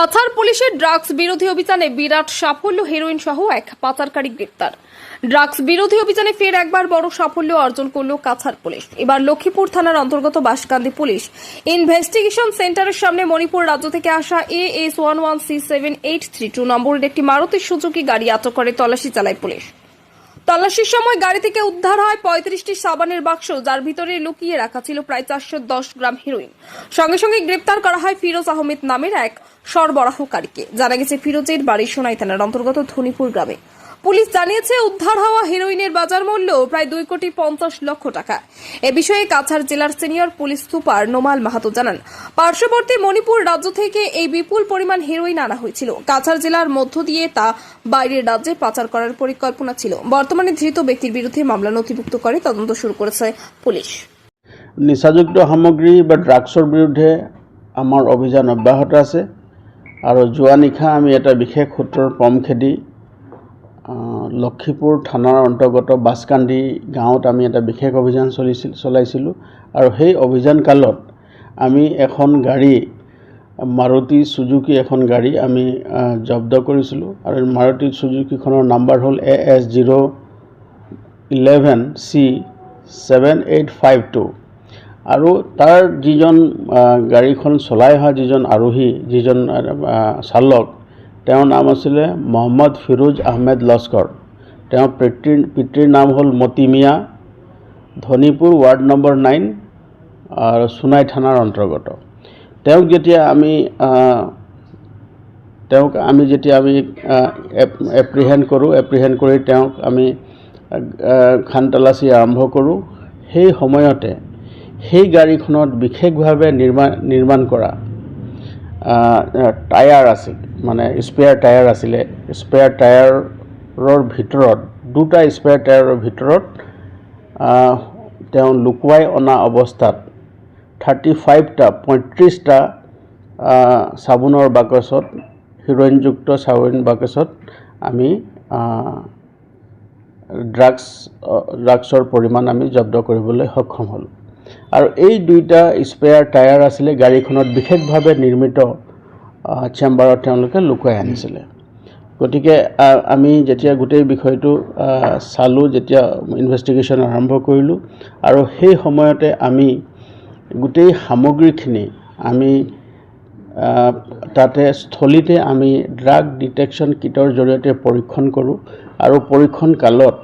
কাছাড় পুলিশের ড্রাগস বিরোধী অভিযানে বিরাট সাফল্য হেরোইন সহ এক পাচারকারী গ্রেপ্তার। ড্রাগস বিরোধী অভিযানে ফের একবার বড় সাফল্য অর্জন করল কাছাড় পুলিশ। এবার লক্ষ্মীপুর থানার অন্তর্গত বাসকান্দি পুলিশ। ইনভেস্টিগেশন সেন্টারের সামনে মণিপুর রাজ্য থেকে আসা A S one one C seven eight three two নম্বরের একটি মারুতি সুজুকি গাড়ি আটক করে তল্লাশি চালায় পুলিশ। তল্লাশির সময় গাড়ি থেকে উদ্ধার হয় পঁয়ত্রিশটি সাবানের বাক্স, যার ভিতরে লুকিয়ে রাখা ছিল প্রায় চারশো দশ গ্রাম হিরোইন। সঙ্গে সঙ্গে গ্রেপ্তার করা হয় ফিরোজ আহমেদ নামের এক সরবরাহকারীকে। জানা গেছে, ফিরোজের বাড়ি সোনাই থানার অন্তর্গত ধনীপুর গ্রামে। পুলিশ জানিয়েছে, উদ্ধার হওয়া হেরোইনের বাজার মূল্য প্রায় দুই কোটি পঞ্চাশ লক্ষ টাকা। এ বিষয়ে কাছাড় জেলার senior police super Numal Mahato জানান, পার্শ্ববর্তী মণিপুর রাজ্য থেকে এই বিপুল পরিমাণ হেরোইন আনা হয়েছিল। কাছাড় জেলার মধ্য দিয়ে তা বাইরের রাজ্যে পাচার করার পরিকল্পনা ছিল। বর্তমানে ধৃত ব্যক্তির বিরুদ্ধে মামলা নথিভুক্ত করে তদন্ত শুরু করেছে পুলিশ। নিচাযুক্ত সামগ্ৰী বা ড্ৰাগছৰ বিৰুদ্ধে আমাৰ অভিযান অব্যাহত আছে। আৰু যোৱা নিশা আমি এটা বিশেষ সূত্ৰৰ পম খেদি লক্ষীপুৰ থানাৰ অন্তৰ্গত বাছকান্দি গাঁৱত আমি এটা বিশেষ অভিযান চলিছিল, চলাইছিলোঁ আৰু সেই অভিযান কালত আমি এখন গাড়ী, মাৰুতি চুজুকি এখন গাড়ী আমি জব্দ কৰিছিলোঁ আৰু মাৰুতি চুজুকিখনৰ নাম্বাৰ হ'ল A S zero' eleven C seven eight five two আৰু তাৰ যিজন গাড়ীখন চলাই অহা যিজন আৰোহী, যিজন চালক তেওঁৰ নাম আছিলে মহম্মদ ফিৰোজ আহমেদ লস্কৰ। তেওঁৰ পিতৃৰ পিতৃৰ নাম হ'ল Moti Mia. Dhanipur ward number nine আৰু সোণাই থানাৰ অন্তৰ্গত। তেওঁক যেতিয়া আমি তেওঁক আমি যেতিয়া আমি এপ্ৰিহেণ্ড কৰোঁ এপ্ৰিহেণ্ড কৰি তেওঁক আমি আহ, খান তালাচী আৰম্ভ কৰোঁ সেই সময়তে সেই গাড়ীখনত বিশেষভাৱে নিৰ্মাণ নিৰ্মাণ কৰা টায়াৰ আছিল মানে স্পেয়াৰ টায়াৰ আছিলে। স্পেয়াৰ টায়াৰৰ ভিতৰত দুটা স্পেয়াৰ টায়াৰৰ ভিতৰত তেওঁ লুকুৱাই অনা অৱস্থাত থাৰ্টি ফাইভটা পঁয়ত্ৰিছটা চাবোনৰ বাকচত হিৰইনযুক্ত চাবোন বাকচত আমি ড্ৰাগছ ড্ৰাগছৰ পৰিমাণ আমি জব্দ কৰিবলৈ সক্ষম হ'লোঁ। আৰু এই দুইটা স্পেয়াৰ টায়াৰ আছিলে, গাড়ীখনত বিশেষভাৱে নিৰ্মিত চেম্বাৰত তেওঁলোকে লুকুৱাই আনিছিলে। গতিকে আমি যেতিয়া গোটেই বিষয়টো চালোঁ, যেতিয়া ইনভেষ্টিগেশ্যন আৰম্ভ কৰিলোঁ, আৰু সেই সময়তে আমি গোটেই সামগ্ৰীখিনি আমি তাতে স্থলীতে আমি ড্ৰাগ ডিটেকশ্যন কিটৰ জৰিয়তে পৰীক্ষণ কৰোঁ, আৰু পৰীক্ষণ কালত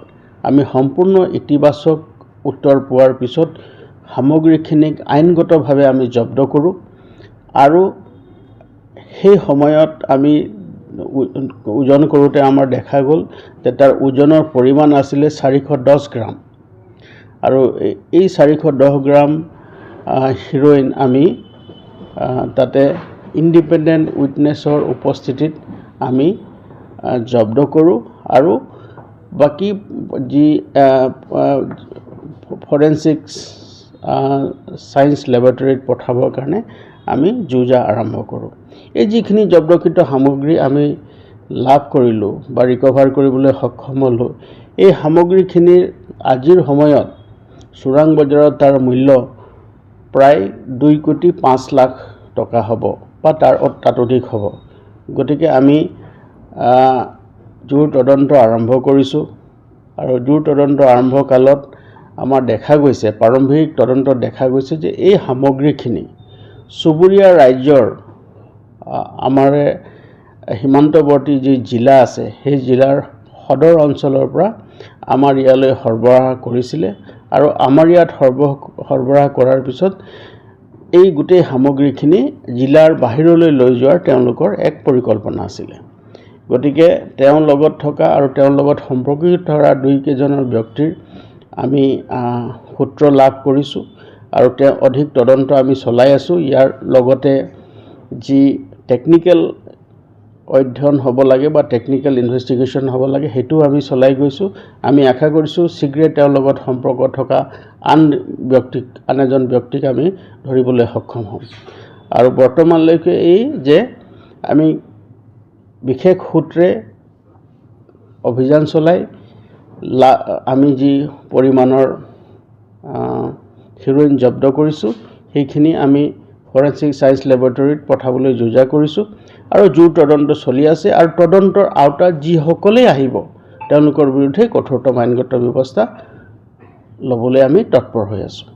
আমি সম্পূৰ্ণ ইতিবাচক উত্তৰ পোৱাৰ পিছত সামগ্ৰীখিনিক আইনগতভাৱে আমি জব্দ কৰোঁ আৰু সেই সময়ত আমি ওজন কৰোঁতে আমাৰ দেখা গ'ল যে তাৰ ওজনৰ পৰিমাণ আছিলে চাৰিশ দহ গ্ৰাম। আৰু এই- চাৰিশ দহ গ্ৰাম হিৰ'ইন আমি তাতে ইণ্ডিপেণ্ডেণ্ট উইটনেছৰ উপস্থিতিত আমি জব্দ কৰোঁ আৰু বাকী যি ফৰেনচিক্স ছায়েন্স লেবৰেটৰীত পঠাবৰ কাৰণে আমি যো-জা আৰম্ভ কৰোঁ। এই যিখিনি জব্দকৃত সামগ্ৰী আমি লাভ কৰিলোঁ বা ৰিকভাৰ কৰিবলৈ সক্ষম হ'লোঁ এই সামগ্ৰীখিনিৰ আজিৰ সময়ত চোৰাং বজাৰত তাৰ মূল্য প্ৰায় দুই কোটি পাঁচ লাখ টকা হ'ব বা তাৰ তাতোধিক হ'ব। গতিকে আমি জোৰ তদন্ত আৰম্ভ কৰিছোঁ আৰু জোৰ তদন্ত আৰম্ভ কালত আমাৰ দেখা গৈছে, প্ৰাৰম্ভিক তদন্তত দেখা গৈছে যে এই সামগ্ৰীখিনি চুবুৰীয়া ৰাজ্যৰ আমাৰে সীমান্তৱৰ্তী যি জিলা আছে, সেই জিলাৰ সদৰ অঞ্চলৰ পৰা আমাৰ ইয়ালৈ সৰবৰাহ কৰিছিলে আৰু আমাৰ ইয়াত সৰবৰাহ সৰবৰাহ কৰাৰ পিছত এই গোটেই সামগ্ৰীখিনি জিলাৰ বাহিৰলৈ লৈ যোৱাৰ তেওঁলোকৰ এক পৰিকল্পনা আছিলে। গতিকে তেওঁৰ লগত থকা আৰু তেওঁৰ লগত সম্পৰ্কিত থকা দুইকেইজনৰ ব্যক্তিৰ আমি সূত্ৰ লাভ কৰিছোঁ আৰু তেওঁ অধিক তদন্ত আমি চলাই আছোঁ। ইয়াৰ লগতে যি টেকনিকেল অধ্যয়ন হ'ব লাগে বা টেকনিকেল ইনভেষ্টিগেশ্যন হ'ব লাগে, সেইটোও আমি চলাই গৈছোঁ। আমি আশা কৰিছোঁ শীঘ্ৰে তেওঁৰ লগত সম্পৰ্ক থকা আন ব্যক্তিক, আন এজন ব্যক্তিক আমি ধৰিবলৈ সক্ষম হ'ম। আৰু বৰ্তমানলৈকে এই যে আমি বিশেষ সূত্ৰে অভিযান চলাই লা, আমি যি পৰিমাণৰ হিৰ'ইন জব্দ কৰিছোঁ, সেইখিনি আমি ফৰেনচিক ছায়েন্স লেবৰেটৰীত পঠাবলৈ যোজা কৰিছোঁ আৰু জোৰ তদন্ত চলি আছে আৰু তদন্তৰ আওতাত যিসকলেই আহিব, তেওঁলোকৰ বিৰুদ্ধে কঠোৰতম আইনগত ব্যৱস্থা ল'বলৈ আমি তৎপৰ হৈ আছোঁ।